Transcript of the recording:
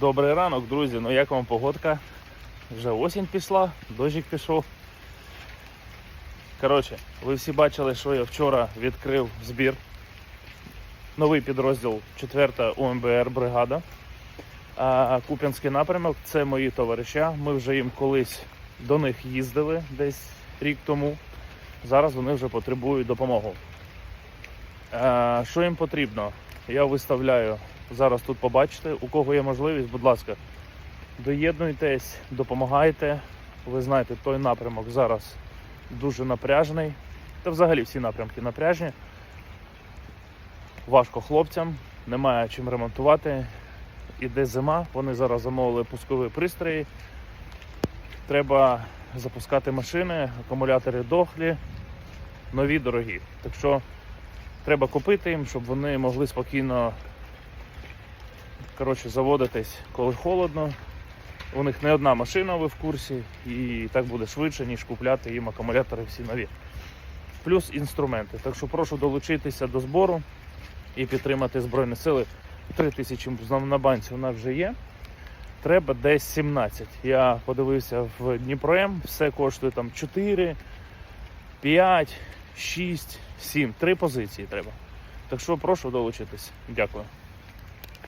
Добрий ранок, друзі. Ну як вам погодка? Вже осінь пішла, дощик пішов. Коротше, ви всі бачили, що я вчора відкрив збір. Новий підрозділ 4 УМБР бригада. А Куп'янський напрямок це мої товариша. Ми вже їм колись до них їздили десь рік тому. Зараз вони вже потребують допомоги. Що їм потрібно? Я виставляю зараз тут побачите. У кого є можливість, будь ласка, доєднуйтесь, допомагайте. Ви знаєте, той напрямок зараз дуже напряжений. Та взагалі всі напрямки напряжні. Важко хлопцям, немає чим ремонтувати. Іде зима, вони зараз замовили пускові пристрої. Треба запускати машини, акумулятори дохлі, нові дорогі. Так що треба купити їм, щоб вони могли спокійно коротше, заводитись, коли холодно. У них не одна машина, ви в курсі, і так буде швидше, ніж купляти їм акумулятори всі нові. Плюс інструменти. Так що прошу долучитися до збору і підтримати Збройні сили. 3 тисячі на банці у нас вже є. Треба десь 17. Я подивився в Дніпром, все коштує там 4, 5, 6, 7. Три позиції треба. Так що прошу долучитись. Дякую.